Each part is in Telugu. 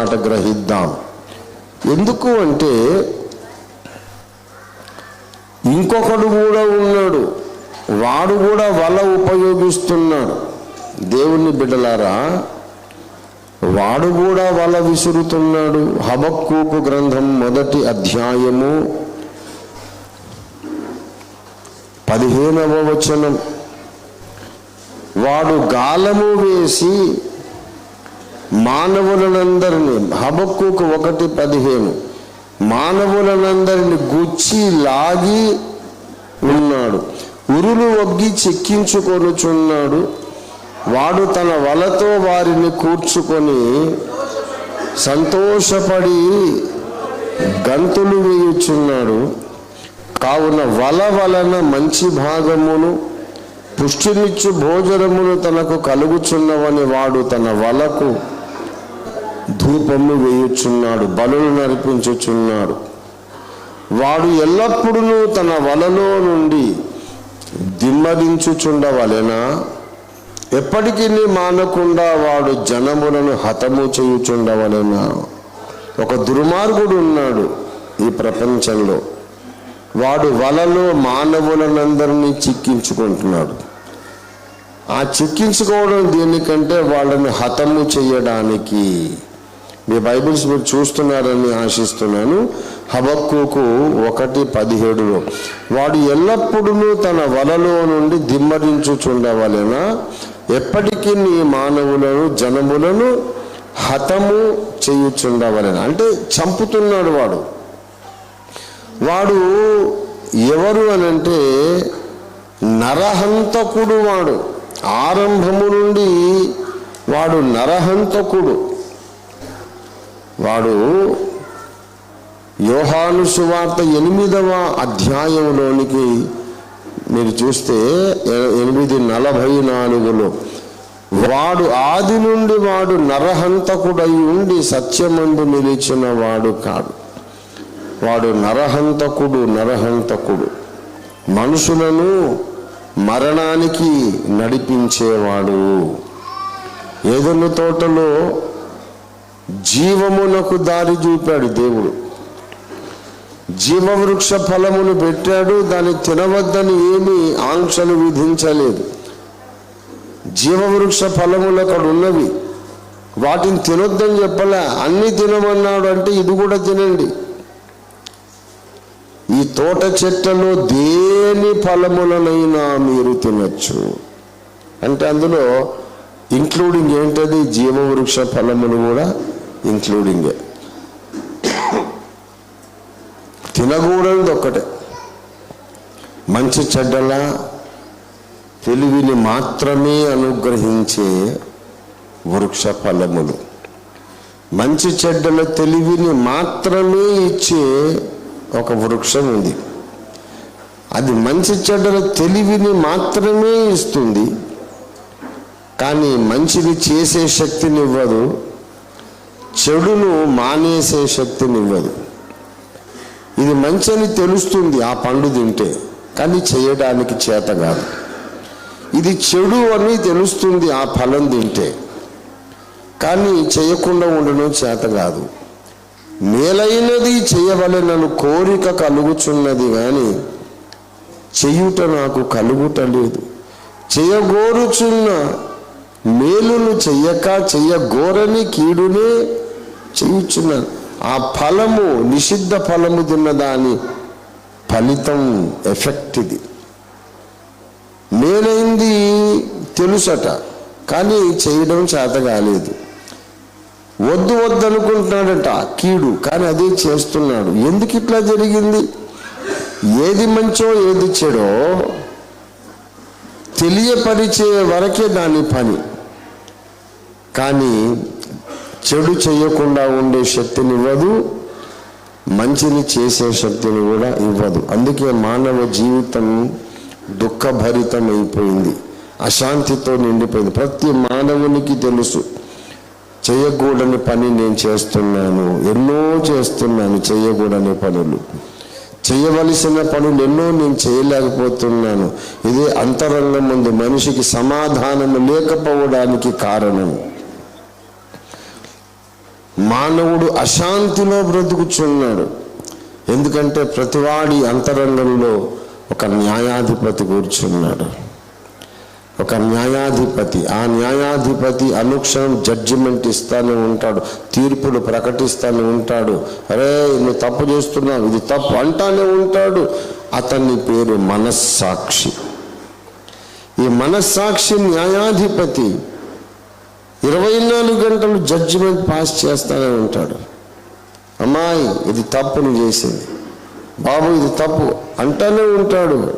మాట గ్రహిద్దాం. ఎందుకు అంటే ఇంకొకడు కూడా ఉన్నాడు. వాడు కూడా వల ఉపయోగిస్తున్నాడు. దేవుని బిడ్డలారా వాడు కూడా వల విసురుతున్నాడు. హబక్కూపు గ్రంథం మొదటి అధ్యాయము పదిహేనవ వచనం. వాడు గాలము వేసి మానవులనందరినీ హబక్కుకు ఒకటి పదిహేను. మానవులనందరిని గుచ్చి లాగి ఉన్నాడు. ఉరులు ఒగ్గి చెక్కించుకొనుచున్నాడు. వాడు తన వలతో వారిని కూర్చుకొని సంతోషపడి గంతులు వేయుచున్నాడు. కావున వల వలన మంచి భాగమును పుష్టినిచ్చు భోజనమును తనకు కలుగుచున్నవని వాడు తన వలకు ధూపము వేయుచున్నాడు బలు నడిపించుచున్నాడు వాడు ఎల్లప్పుడూ తన వలలో నుండి దిమ్మరించుచుండవలెనా ఎప్పటికీ మానకుండా వాడు జనములను హతము చేయుచుండవలెనా? ఒక దుర్మార్గుడు ఉన్నాడు ఈ ప్రపంచంలో. వాడు వలలో మానవులనందరినీ చిక్కించుకుంటున్నాడు. ఆ చిక్కించుకోవడం దేనికంటే వాళ్ళని హతము చేయడానికి. మీ బైబిల్స్ మీరు చూస్తున్నారని ఆశిస్తున్నాను. హబక్కుకు ఒకటి పదిహేడులో వాడు ఎల్లప్పుడూ తన వలలో నుండి దిమ్మరించుచుండవలెన? ఎప్పటికీ నీ మానవులను జనములను హతము చేయుచుండవలెన? అంటే చంపుతున్నాడు వాడు. వాడు ఎవరు అనంటే నరహంతకుడు వాడు. ఆరంభము నుండి వాడు నరహంతకుడు. వాడు యోహాను సువార్త ఎనిమిదవ అధ్యాయంలోనికి మీరు చూస్తే ఎ- ఎనిమిది నలభై నాలుగులో వాడు ఆది నుండి వాడు నరహంతకుడై ఉండి సత్యమందు నిలిచిన వాడు కాడు. వాడు నరహంతకుడు నరహంతకుడు. మనుషులను మరణానికి నడిపించేవాడు. ఏదన్న తోటలో జీవమునకు దారి చూపాడు దేవుడు. జీవవృక్ష ఫలమును పెట్టాడు దాన్ని తినవద్దని ఏమీ ఆంక్షలు విధించలేదు. జీవవృక్ష ఫలములు అక్కడ ఉన్నవి. వాటిని తినొద్దని చెప్పలే అన్ని తినమన్నాడు అంటే ఇది కూడా తినండి. ఈ తోట చెట్లలో దేని ఫలములనైనా మీరు తినొచ్చు. అంటే అందులో ఇంక్లూడింగ్ ఏంటది? జీవవృక్ష ఫలములు కూడా ఇంక్లూడింగ్ తినకూడదు ఒక్కటే. మంచి చెడ్డల తెలివిని మాత్రమే అనుగ్రహించే వృక్ష ఫలములు మంచి చెడ్డల తెలివిని మాత్రమే ఇచ్చే ఒక వృక్షం ఉంది. అది మంచి చెడ్డల తెలివిని మాత్రమే ఇస్తుంది. కానీ మంచిది చేసే శక్తిని ఇవ్వదు. చెడును మానేసే శక్తినివ్వదు. ఇది మంచి అని తెలుస్తుంది ఆ పండు తింటే కానీ చేయడానికి చేత కాదు. ఇది చెడు అని తెలుస్తుంది ఆ ఫలం తింటే కానీ చేయకుండా ఉండడం చేత కాదు. మేలైనది చేయవలెనను కోరిక కలుగుచున్నది కానీ చెయ్యుట నాకు కలుగుట లేదు. చేయగోరుచున్న మేలును చెయ్యక చెయ్యగోరని కీడునే చేయుచున్నాను ఆ ఫలము నిషిద్ధ ఫలము తిన్నదాని ఫలితం ఎఫెక్ట్ ఇది మేలైంది తెలుసట కానీ చేయడం చేత కాలేదు. వద్దు వద్దు అనుకుంటున్నాడట కీడు కానీ అదే చేస్తున్నాడు. ఎందుకు ఇట్లా జరిగింది? ఏది మంచో ఏది చెడో తెలియపరిచే వరకే దాని పని. కానీ చెడు చేయకుండా ఉండే శక్తిని ఇవ్వదు మంచిని చేసే శక్తిని కూడా ఇవ్వదు. అందుకే మానవ జీవితం దుఃఖభరితం అయిపోయింది. అశాంతితో నిండిపోయింది. ప్రతి మానవునికి తెలుసు చేయకూడని పని నేను చేస్తున్నాను ఎన్నో చేస్తున్నాను చేయకూడని పనులు. చేయవలసిన పనులు ఎన్నో నేను చేయలేకపోతున్నాను. ఇదే అంతరంగం ముందు మనిషికి సమాధానం లేకపోవడానికి కారణం. మానవుడు అశాంతిలో బ్రతుకుచున్నాడు. ఎందుకంటే ప్రతివాడి అంతరంగంలో ఒక న్యాయాధిపతి కూర్చున్నాడు. ఒక న్యాయాధిపతి ఆ న్యాయాధిపతి అనుక్షణం జడ్జిమెంట్ ఇస్తానే ఉంటాడు తీర్పులు ప్రకటిస్తానే ఉంటాడు. అరే నువ్వు తప్పు చేస్తున్నావు ఇది తప్పు అంటానే ఉంటాడు. అతని పేరు మనస్సాక్షి. ఈ మనస్సాక్షి న్యాయాధిపతి ఇరవై నాలుగు గంటలు జడ్జిమెంట్ పాస్ చేస్తానే ఉంటాడు. అమ్మాయి ఇది తప్పు నువ్వు చేసింది. బాబు ఇది తప్పు అంటానే ఉంటాడు.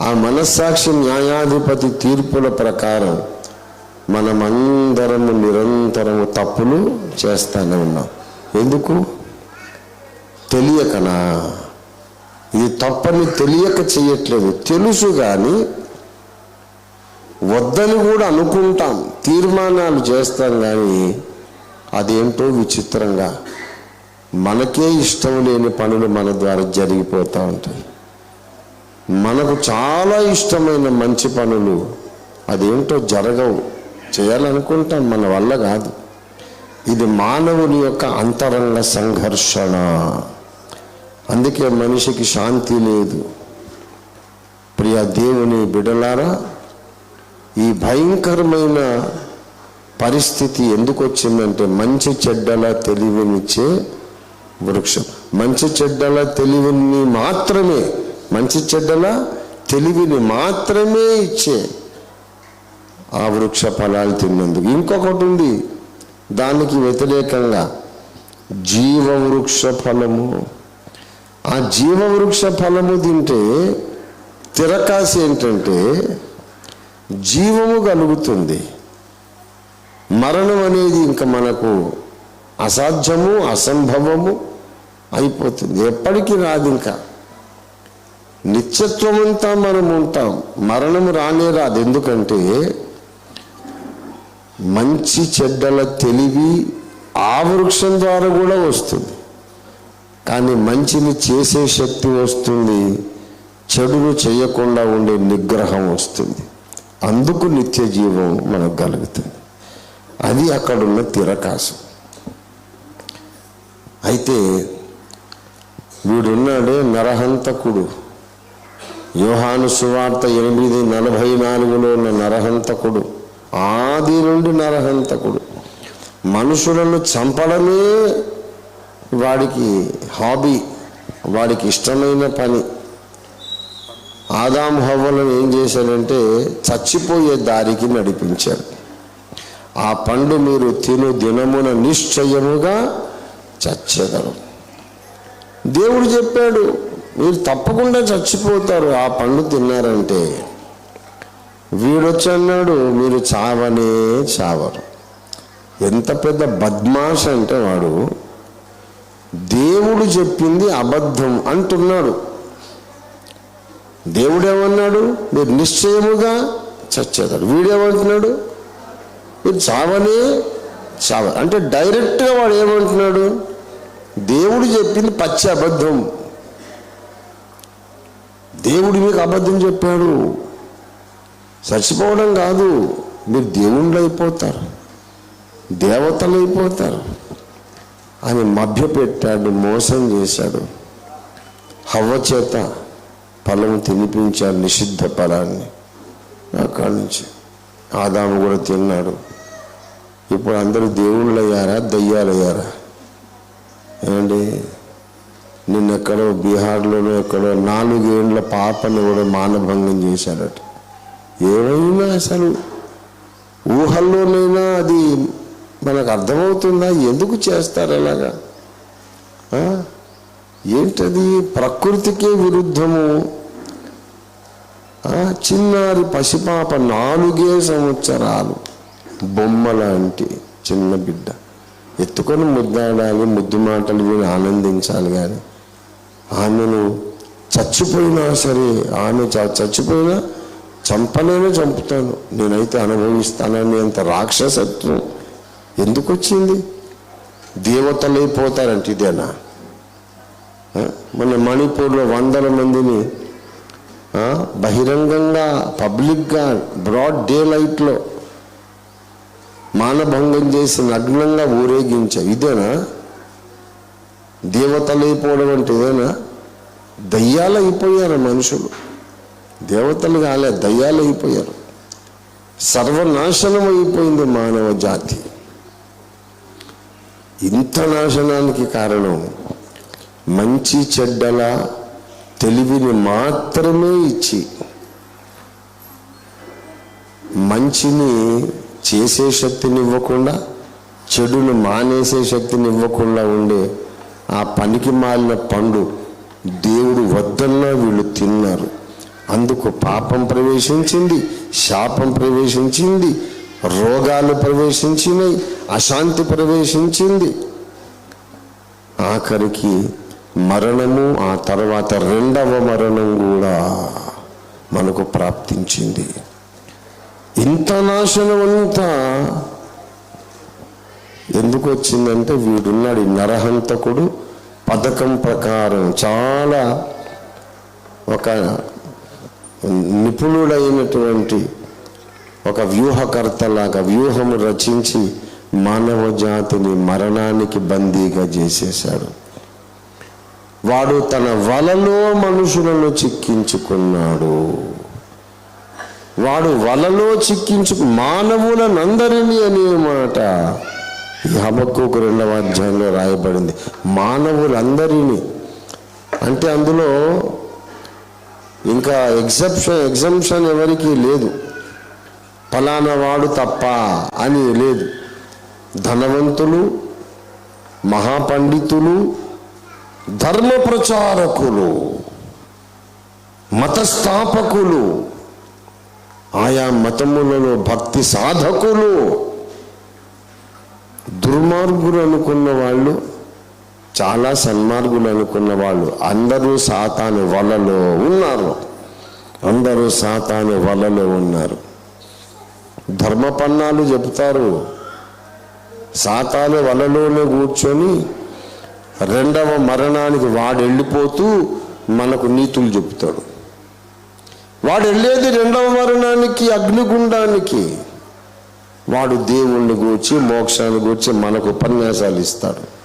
ఆ మనస్సాక్షి న్యాయాధిపతి తీర్పుల ప్రకారం మనమందరము నిరంతరము తప్పులు చేస్తూనే ఉన్నాం. ఎందుకు? తెలియకనా? ఇది తప్పని తెలియక చేయట్లేదు. తెలుసు కానీ వద్దని కూడా అనుకుంటాం తీర్మానాలు చేస్తాం కానీ అదేంటో విచిత్రంగా మనకే ఇష్టం లేని పనులు మన ద్వారా జరిగిపోతూ ఉంటాయి. మనకు చాలా ఇష్టమైన మంచి పనులు అదేంటో జరగవు. చేయాలనుకుంటాం మన వల్ల కాదు. ఇది మానవుని యొక్క అంతరంగ సంఘర్షణ. అందుకే మనిషికి శాంతి లేదు. ప్రియ దేవుని బిడలారా ఈ భయంకరమైన పరిస్థితి ఎందుకు వచ్చిందంటే మంచి చెడ్డల తెలివినిచ్చే వృక్షం. మంచి చెడ్డల తెలివిని మాత్రమే మంచి చెడ్డల తెలివిని మాత్రమే ఇచ్చే ఆ వృక్ష ఫలాలు తిన్నందుకు. ఇంకొకటి ఉంది దానికి వ్యతిరేకంగా జీవవృక్ష ఫలము. ఆ జీవవృక్ష ఫలము తింటే తిరకాసి ఏంటంటే జీవము కలుగుతుంది. మరణం అనేది ఇంకా మనకు అసాధ్యము అసంభవము అయిపోతుంది. ఎప్పటికీ రాదు ఇంకా. నిత్యత్వం అంతా మనం ఉంటాం. మరణం రానే రాదు. ఎందుకంటే మంచి చెడ్డల తెలివి ఆ వృక్షం ద్వారా కూడా వస్తుంది. కానీ మంచిని చేసే శక్తి వస్తుంది. చెడును చేయకుండా ఉండే నిగ్రహం వస్తుంది. అందుకు నిత్య జీవం మనకు కలుగుతుంది. అది అక్కడున్న తిరకాసు అయితే వీడున్నాడే నరహంతకుడు. యోహాను సువార్త ఎనిమిది నలభై నాలుగులో ఉన్న నరహంతకుడు. ఆది నుండి నరహంతకుడు. మనుషులను చంపడమే వాడికి హాబీ వాడికి ఇష్టమైన పని. ఆదాం హవ్వలను ఏం చేశాడంటే చచ్చిపోయే దారికి నడిపించాడు ఆ పండు మీరు తిను దినమున నిశ్చయముగా చచ్చెదరు. దేవుడు చెప్పాడు మీరు తప్పకుండా చచ్చిపోతారు ఆ పండు తిన్నారంటే. వీడొచ్చన్నాడు మీరు చావనే చావరు. ఎంత పెద్ద బద్మాష్ అంటే వాడు దేవుడు చెప్పింది అబద్ధం అంటున్నాడు. దేవుడేమన్నాడు? మీరు నిశ్చయముగా చచ్చేదాడు వీడేమంటున్నాడు? మీరు చావనే చావ. అంటే డైరెక్ట్గా వాడు ఏమంటున్నాడు దేవుడు చెప్పింది పచ్చి అబద్ధం. దేవుడు మీకు అబద్ధం చెప్పాడు. చచ్చిపోవడం కాదు. మీరు దేవుళ్ళు అయిపోతారు. దేవతలు అయిపోతారు. అని మభ్యపెట్టాడు మోసం చేశాడు. హవ్వ చేత ఫలము తినిపించారు నిషిద్ధ ఫలాన్ని. అక్కడి నుంచి ఆదాము కూడా తిన్నాడు. ఇప్పుడు అందరూ దేవుళ్ళు అయ్యారా దయ్యాలయ్యారా? ఏమండి నిన్నెక్కడో బీహార్లోనో ఎక్కడో నాలుగేండ్ల పాపని కూడా మానభంగం చేశాడట ఏమైనా అసలు ఊహల్లోనైనా అది మనకు అర్థమవుతుందా? ఎందుకు చేస్తారు అలాగా? ఏంటది? ప్రకృతికే విరుద్ధము. చిన్నారి పసిపాప నాలుగే సంవత్సరాలు. బొమ్మ లాంటి చిన్న బిడ్డ. ఎత్తుకొని ముద్దాడాలి ముద్దు మాటలు విని ఆనందించాలి కానీ ఆమెను చచ్చిపోయినా సరే ఆమె చ- చచ్చిపోయినా చంపలేనే చంపుతాను. నేనైతే అనుభవిస్తానని అంత రాక్షసత్వం. ఎందుకు వచ్చింది దేవతలైపోతారంటే ఇదేనా? మన మణిపూర్లో వందల మందిని బహిరంగంగా పబ్లిక్గా బ్రాడ్ డే లైట్లో మానభంగం చేసి నగ్నంగా ఊరేగించావు ఇదేనా? దేవతలైపోవడం అంటే ఇదేనా? దయ్యాలు అయిపోయారు మనుషులు. దేవతలు కాలే దయ్యాలు అయిపోయారు సర్వనాశనం అయిపోయింది మానవ జాతి. ఇంత నాశనానికి కారణం మంచి చెడ్డల తెలివిని మాత్రమే ఇచ్చి మంచిని చేసే శక్తిని ఇవ్వకుండా చెడును మానేసే శక్తిని ఇవ్వకుండా ఉండే ఆ పనికి మాలిన పండు దేవుడు వద్దన్నా వీళ్ళు తిన్నారు. అందుకు పాపం ప్రవేశించింది శాపం ప్రవేశించింది రోగాలు ప్రవేశించినాయి అశాంతి ప్రవేశించింది. ఆఖరికి మరణము ఆ తర్వాత రెండవ మరణం కూడా మనకు ప్రాప్తించింది. ఇంత నాశనం అంతా ఎందుకు వచ్చిందంటే వీడున్నాడు నరహంతకుడు పథకం ప్రకారం చాలా ఒక నిపుణుడైనటువంటి ఒక వ్యూహకర్తలాగా వ్యూహము రచించి మానవ జాతిని మరణానికి బందీగా చేసేశాడు. వాడు తన వలలో మనుషులను చిక్కించుకున్నాడు. వాడు వలలో చిక్కించు మానవులనందరినీ అనే మాట హబక్కు రెండవ అధ్యాయంలో రాయబడింది. మానవులందరినీ. అంటే అందులో ఇంకా ఎగ్జప్షన్ ఎగ్జంప్షన్ ఎవరికీ లేదు. ఫలానా వాడు తప్ప అని లేదు. ధనవంతులు మహాపండితులు ధర్మ ప్రచారకులు మతస్థాపకులు ఆయా మతములలో భక్తి సాధకులు దుర్మార్గులు అనుకున్న వాళ్ళు చాలా సన్మార్గులు అనుకున్న వాళ్ళు అందరూ సాతాను వలలో ఉన్నారు. అందరూ సాతాను వలలో ఉన్నారు. ధర్మపన్నాలు చెప్తారు సాతాను వలలోనే కూర్చొని రెండవ మరణానికి వాడు వెళ్ళిపోతూ మనకు నీతులు చెప్తాడు వాడు వెళ్ళేది రెండవ మరణానికి అగ్నిగుండానికి. వాడు దేవుణ్ణి గూర్చి మోక్షాన్ని గూర్చి మనకు ఉపన్యాసాలు ఇస్తాడు.